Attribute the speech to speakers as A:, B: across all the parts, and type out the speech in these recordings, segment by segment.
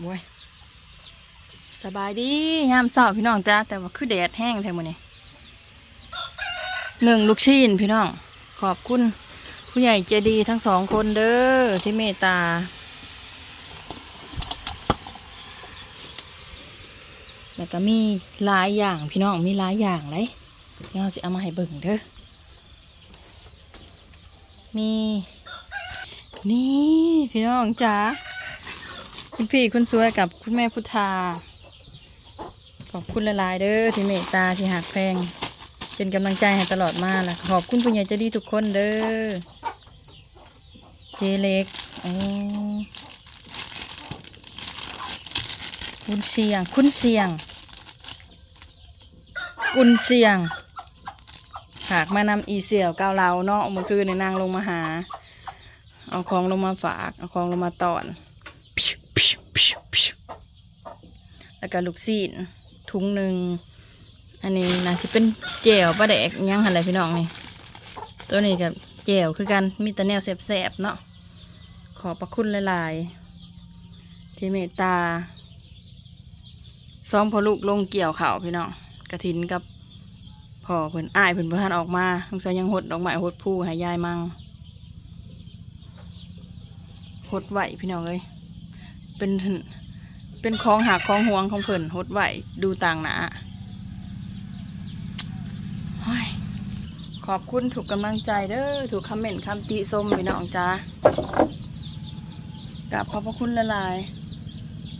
A: โว้ยสบายดียามเช้าพี่น้องจ้าแต่ว่าคือแดดแห้งแท้มื้อนี้หนึ่งลูกชิ้นพี่น้อง ขอบคุณ ผู้ใหญ่ใจดีทั้งสองคนเด้อที่เมตตาแล้วก็มีหลายอย่างพี่น้องมีหลายอย่างเลยเดี๋ยวเราจะเอามาให้เบิ่งเด้อมี นี่พี่น้องจ๋า คุณพี่คุณสวยกับคุณแม่พุทธา ขอบคุณหลายเด้อที่เมตตาที่หักแพง เป็นกำลังใจให้ตลอดมาล่ะ ขอบคุณผู้ใหญ่ใจดีทุกคนเด้อ เจเล็กโอ้คุณเสียง คุณเสียงกุนเสียงหากมานำอีเสี่ยวก้าวเราเนาะเมื่อคืนในนางลงมาหา เอาของลงมาฝาก เอาของลงมาตอนพิวพิวพิวพิว แล้วก็ลูกซีนถุงหนึ่งอันนี้น่าจะเป็นแจ่วปลาแดกยังหันไรพี่น้องนี่ตัวนี้กับแจ่วคือกันมีแต่แนวแสบๆเนาะขอบพระคุณหลายๆที่เมตตาซ้อมพอลูกลงเกี่ยวเขาวพี่น้องกระถินกับพ่อเพิ่นอ้ายเพิ่นบ่ทันออกมาสงสัยยังหดดอกไม้หดผู้ห้ยายมังหดไหวพี่น้องเอ้ยเป็น เป็นของหักของห่วงของเพิ่นหดไหวดูต่างหนาขอบคุณถูกกำลังใจเด้อถูกคอมเมนต์คำติชมพี่น้องจ้ากราบขอบพระคุณละลาย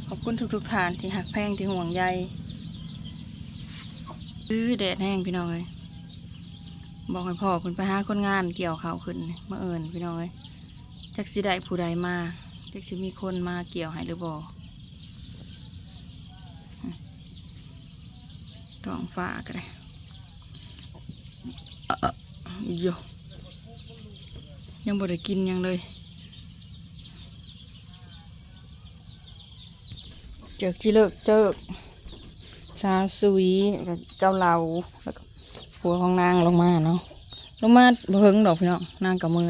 A: ขอบคุณทุกๆททานที่หักแพงที่ห่วงใยอื้อแดดแห้งพี่น้องเลยบอกให้พ่อเพิ่นไปหาคนงานเกี่ยวข้าวขึ้นมาเอิญพี่น้องเลยจักสิได้ผู้ใดมาจักสิมีคนมาเกี่ยวให้หรือบ่ ต้องฟ้าก็ได้โยยังบ่ได้กินยังเลย เจิกจิเลิกเจิกชาซุยกับเจ้าเหลาแล้วก็ผัวของนางลงมาเนาะลงมาเพิ่งดอกพี่น้องนางกับมือ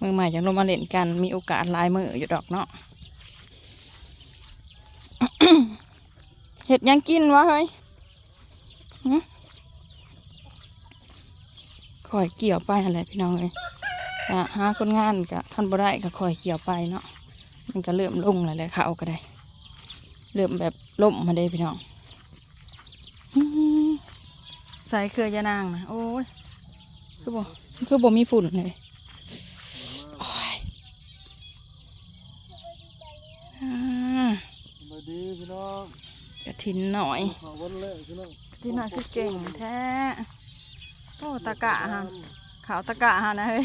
A: มือใหม่จะลงมาเล่นกันมีโอกาสลายมืออยู่ดอกเนาะ เห็ดยังกินวะเฮ้ยหึคอยเกี่ยวไปอะไรพี่น้องเลยหาคนงานก็ท่านบ่ได้ก็คอยเกี่ยวไปเนาะ มันก็เริ่มลงแล้วแหละเขาก็ได้ เริ่มแบบล่มมาได้พี่น้องใส่เครือยานางนะโอ้ยคือบ่คือบ่มีฝุ่นเลย ถินหน่อย
B: ขอวันแรกพี่น้อง
A: กระถินหน่อยคือเก่งแท้โอ้ตะกะฮะขาวตะกะฮะนะเฮ้ย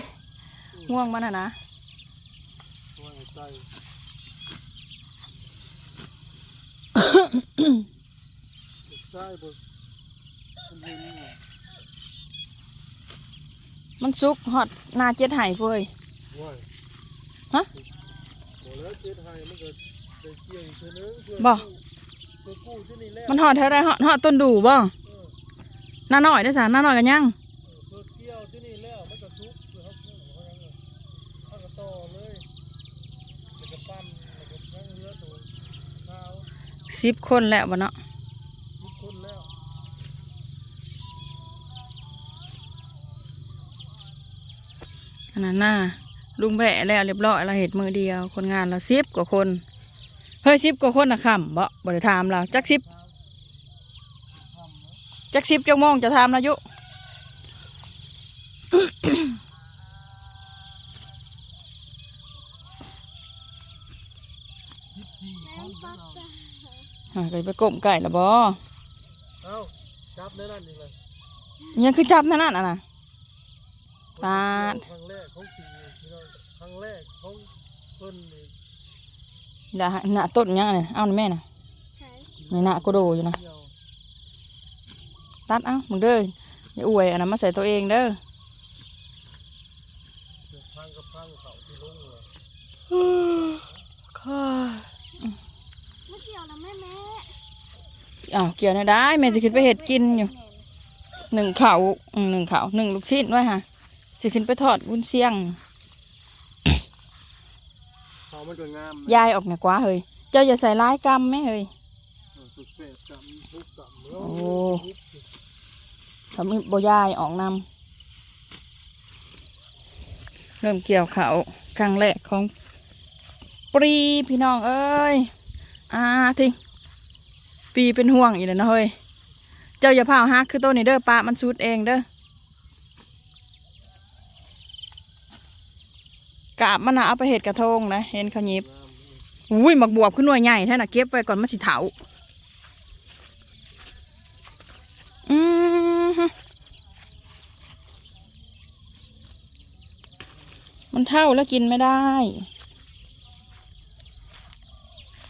A: ง่วงมันนะนะ
B: ช่วยใจใช่บนมันเห็นอยู่
A: มันซุกฮอดหนาเจ็ดไห้เฟ้ย
B: ว้าย
A: ฮะ
B: บ มันก็ได้เกี่ยวอีกเทื่อนึงเพื่อ
A: บ่
B: เพื่อกู้ที่นี่แล้ว
A: มันหอดเท่าไรหอดหอดต้นดูบ่
B: เออ
A: หน้าหน่อยได้อสารหน้าหน่อยกันยัง
B: เพื่อเกี่ยวที่นี่แล้วมันก็ทุกเพื่อเขากู้เขายังไงเขาก็ต่อเลยแล้วก็ปั้นแล้วก็ทั้งเรือตัวเท้า
A: สิบคนแล้วบ่เนาะ
B: ทุกคนแล้ว
A: อันนั้นน่ะลุงแบะแล้วเรียบร้อยเราเห็ดมือเดียว คนงานเราสิบกว่าคนเฮ้ย สิบกว่าคนนะคำบ่บ่ได้ถามเราจักสิบจักสิบจักโมงจะถามเราอยู่
B: สิบสี่คนแล้วเรา
A: อ่าก็ไปกลมไก่ละบ่
B: เอ้าจับได้นั่นอีกเลย
A: ยังคือจับนั่นน่ะนะปาด
B: ครั้งแรกของปีพี่น้องครั้งแรกของเพิ่นนี่
A: เดี๋ยวหน้าต้นยังไงเอาหน่อยแม่น่ะในหน้าก็โดอยู่นะตัดเอามึงเด้ออย่าอวยอันนั้นมาใส่ตัวเองเด้อ
B: เดือดพังกับพังเขาที่ลงเลย
C: ไม่เกี่ยวนะแม่แม่
A: อ้าวเกี่ยวนะได้แม่จะขึ้นไปเห็ดกินอยู่หนึ่งเข่าหนึ่งเข่าหนึ่งลูกชิ้นไว้ฮะจะขึ้นไปทอดวุ้นเสียง
B: เขามันก็งาม
A: ยายออกหน่อยกว่าเฮ้ยเจ้าอย่าใส่ร้ายกรรมแม่เฮ้ย
B: สุดเสพกับทุกกับ
A: โอ้ทำให้บ่ยายออกนำเริ่มเกี่ยวเขาวครั้งแรกของปรีพี่น้องเอ้ยอ่าทิงปีเป็นห่วงอีกแล้วนะเฮ้ยเจ้าอย่าพาวฮักคือต้นนี่เด้อปลามันสูดเองเด้อ กาบมันนะเอาไปเห็ดกระทงนะเห็นเขาหยิบอุ้ยหมักบวบขึ้นหน่วยใหญ่แท้น่ะเก็บไว้ก่อนมันสิเถาอืมมันเท่าแล้วกินไม่ได้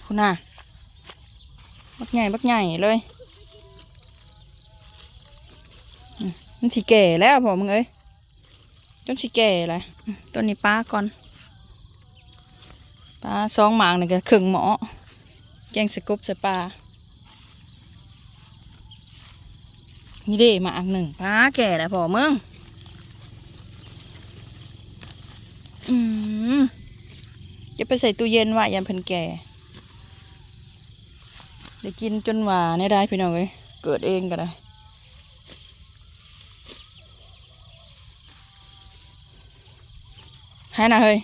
A: คุณน่ะบักใหญ่บักใหญ่เลยมันสิแก่แล้วพอมึงเอ้ย จนสิแก่เลยต้นนี้ป้าก่อนปลาสองหมางนี่ก็ครึ่งหมอ แกงสกุบใส่ปลานี่เด้หมากหนึ่งปลาแก่แล้วพอเมืองอืมจะไปใส่ตู้เย็นว่ายันเพิ่นแก่ได้กินจนหวาในได้พี่น้องเอ้ยเกิดเองก็ได้ ให้นะเฮ้ย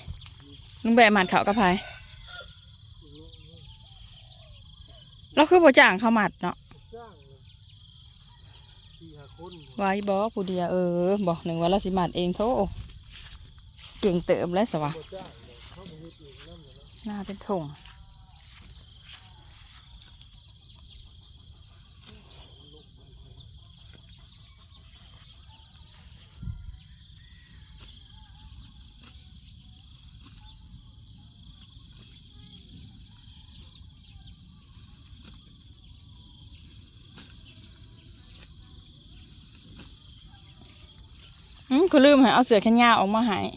A: ลุงแบะหมัดเขากับไผเราคือบ่จ้างเขาหมัดเนาะ
B: จ้ายสี่ห้าคน
A: ไว้บอผู้เดียเออ บอกหนึ่งว่าเราสิหมัดเองโทเก่งเติมแล้วสวะ
B: หละ
A: หน้าเป็นถง อืมก็ลืมให้เอาเสือแขนยาวออกมาให้
B: เ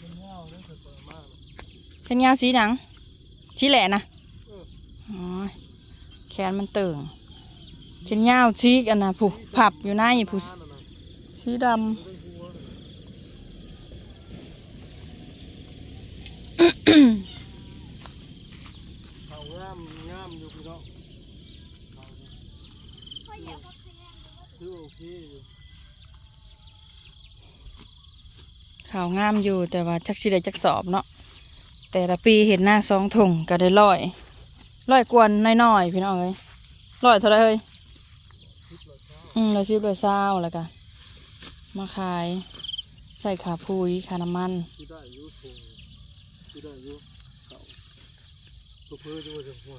B: ป็นเงาเนี่ยเปิดมากเลย
A: แขนยาวสีหนังสีแหล่นะ
B: อ๋อ
A: แขนมันเติ่งแขนยาวสีอันนะผู้ผับอยู่ในผู้
B: บ้านน่ะนะ
A: สีด
B: ไม่ได้หัวเลยเขางามงามอยู่พี่น้องเขาเนี่ย
C: พ่ออยากพักแค่
B: คือโอเคอยู่ำ
A: ขาวงามอยู่แต่ว่าจักสีได้จักสอบเนาะแต่ละปีเห็นหน้าสองถุงก็ได้ร้อยร้อยกวนน้อยๆพี่น้องเอ้ยร้อยเท่าไรเฮ้ยอืมเร้อยสิบร้อยเศร้าแล้วกันมาขาย ใส่ขาพุยขาน้ำมัน
B: คิดได้อยุทงคิดได้อยุเพื่อจะว่าจะหัว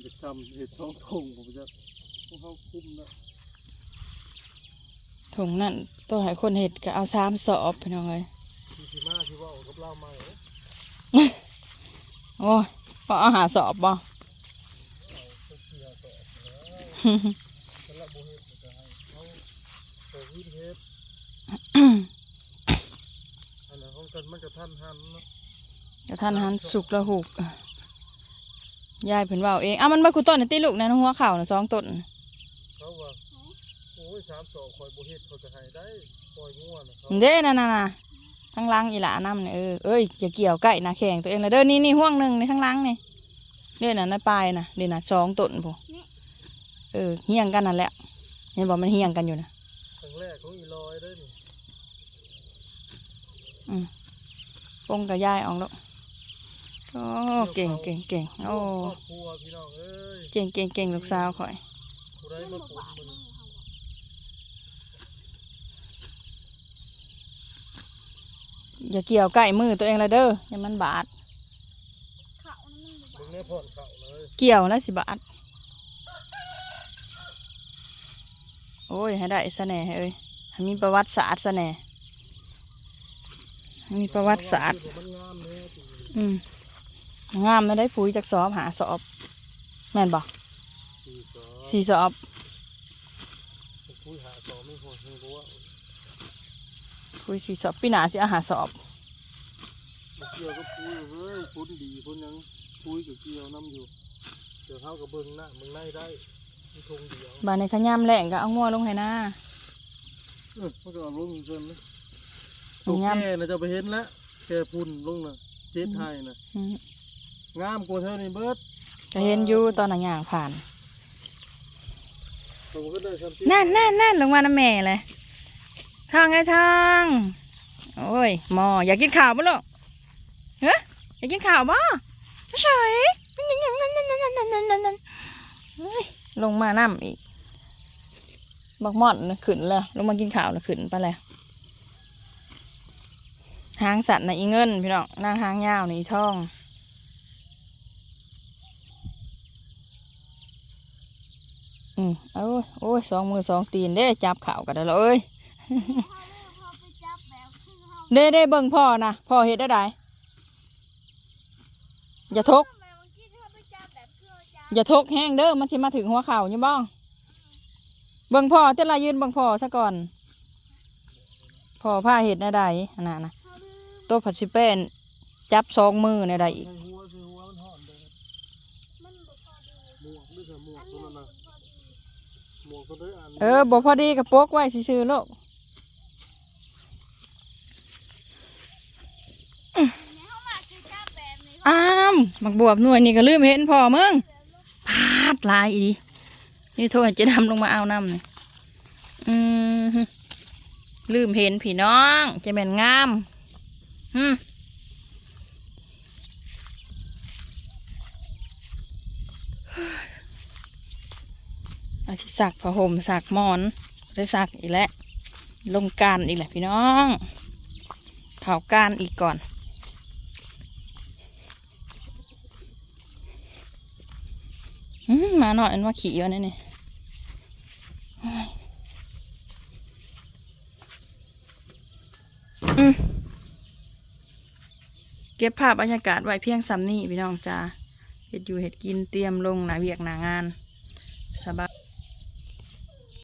B: เด็กซ้ำเห็ดท้องทงผมจะพวกเขาคุ้มนะ
A: ถุงนั่นตัวให้คนเห็ดก็เอาสามสอบพี่น้องเอ้ย
B: ที่ที่มาที่ว่าเอากับเราใหม่เอ้ย
A: โอ้ยพอเอาหาสอบบ่
B: เอาไปเสียต่อแล้วสำหรับโบเฮ็ดก็จะให้เขาโบวินเฮ็ดอันนั้นของกันมันจะท่านหันเนาะ
A: กระทันหันสุกละหุกยายเพิ่นเว่าเองอะมันมากูต้นนี่ติลูกนะหัวเข่าน่ะสองต้น
B: เขาว่าโอ้ยสามสองคอยโบเฮ็ดเขาจะให้ได้ปล่อยงัวนะเขา
A: เด้นั่นน่ะน่ะทั้งหลังอีหลานำนี่เออเอ้ยอย่าเกี่ยวใกล้นะแข่งตัวเองเลยเด้อนี่นี่ห่วงหนึ่งในทั้งหลังนี่เด้น่ะในปลายน่ะเด้น่ะสองต้นพูเออเฮี้ยงกันนั่นแหละเห็นบอกมันเฮี้ยงกันอยู่นะ
B: ครั้งแรกของอีลอยได้นี่
A: ปงกับยายออกแล้วโอ้เก่งเก่งเก่งโอ้
B: ครอบครัวพี่น้องเอ้ย
A: เก่งเก่งเก่งลูกสาวข่อย
B: ผู้ใดมาปลูกมัน
A: อย่าเกี่ยวใกล้มือตัวเองเลยเด้ออย่ามันบาด
C: เขานั่นมัน
B: เบิ่งแน่พ่นเขาเลย
A: เกี่ยวแล้วสิบาท โอ้ย ให้ได้สะแหน่เอ้ยให้มีประวัติศาสตร์สะแหน่ให้มีประวัติศาสตร์
B: มันงามเลยปีนี้
A: อืม งามไม่ได้ปุ๋ยจากสอบหาสอบ แม่นบอก
B: ปีสอง
A: สี่สอบ
B: คุยหาสองไม่พอเพิ่งรู้ว่า
A: ปุ๋ยสีสอบปีหนาสิอาหาสอบ
B: เกี่ยวกับคุยเฮ้ยคุนดีคุนยังคุยกับเกี่ยวน้ำอยู่เดี๋ยวเท่ากับเบิ่งน้ามึงในได้มีทงเดียว
A: บ้านในขยามแหล่งก็เอางัวลงให้หน้า
B: เออมันก็เอาลงเกินนะ
A: ย่ำ
B: แค่นะจะไปเห็นแล้วแค่พุ่นลงนะเจ็ดไทยนะงามกว่าเท่านี้เบิร์ด
A: ก็เห็นอยู่ตอนน่ะย่างผ่านนั่นนั่นนั่นลงมาน้ำแม่เลย ทางไงทาง โอ้ยหมออยากกินข้าวบ่ลูกเฮ้ยอยากกินข้าวบ่ไม่ใช่เฮ้ยลงมาน้ำอีก บักหมอนน่ะขึ้นแล้วลงมากินข้าวนะขึ้นไปแล้วหางสัตว์นะอีเงินพี่น้องนางหางยาวนี่อีทองอืมเอ้ยโอ้ยสองมือสองตีนเด้จับข่าวกันได้แล้วเอ้ย
C: เขาเลือกเขาไปจับแบบคือเขา
A: เด้เด้เบิ่งพ่อนะพ่อเฮ็ดได้ไดอย่าทก
C: ทำไมบางทีเขาไปจับแบบคือเขาจับ
A: อย่าทกแห้งเด้อมันสิมาถึงหัวเข่าอยู่บ้องเบิ่งพ่อเต้นลายืนเบิ่งพ่อซะก่อนพ่อผ้าเฮ็ดได้ไดอันนั้นนะ
C: เขาลืม
A: ตัวผัดสิเป็นจับสองมือในใดอีก
B: ใส่หัวใส่หัวมันห่อนเลย
C: มันบ่พอดี
B: หมวกหรือใส่หมวก
C: อัน
B: ตัว
C: นี้
B: นั้น
C: มั
B: นะ
C: นพอดี
B: หมวกตัวนี้อัน
A: เออบ่พอดีกับโปกไว้ซื่อๆโลก
C: ในห้องมาคือจับแบบนี้
A: อ้ามมักบวบหน่วยนี่ก็ลืมเห็นพ่อมึงพาดลายอีดีนี่โทษจะดำลงมาเอาน้ำนี่อืมลืมเห็นพี่น้องจะแม่นงามอืมอาชิสักผ้าห่มสักหมอนได้สักอีกแล้วลงการอีกแหละพี่น้องเข่าวการอีกก่อน มาหน่อยอันว่าขี่อยู่นี่นี่เก็บภาพบรรยากาศไว้เพียงซ้ำนี่พี่น้องจ้าเห็ดอยู่เห็ดกินเตรียมลงหนาเวียกหนางานสบาย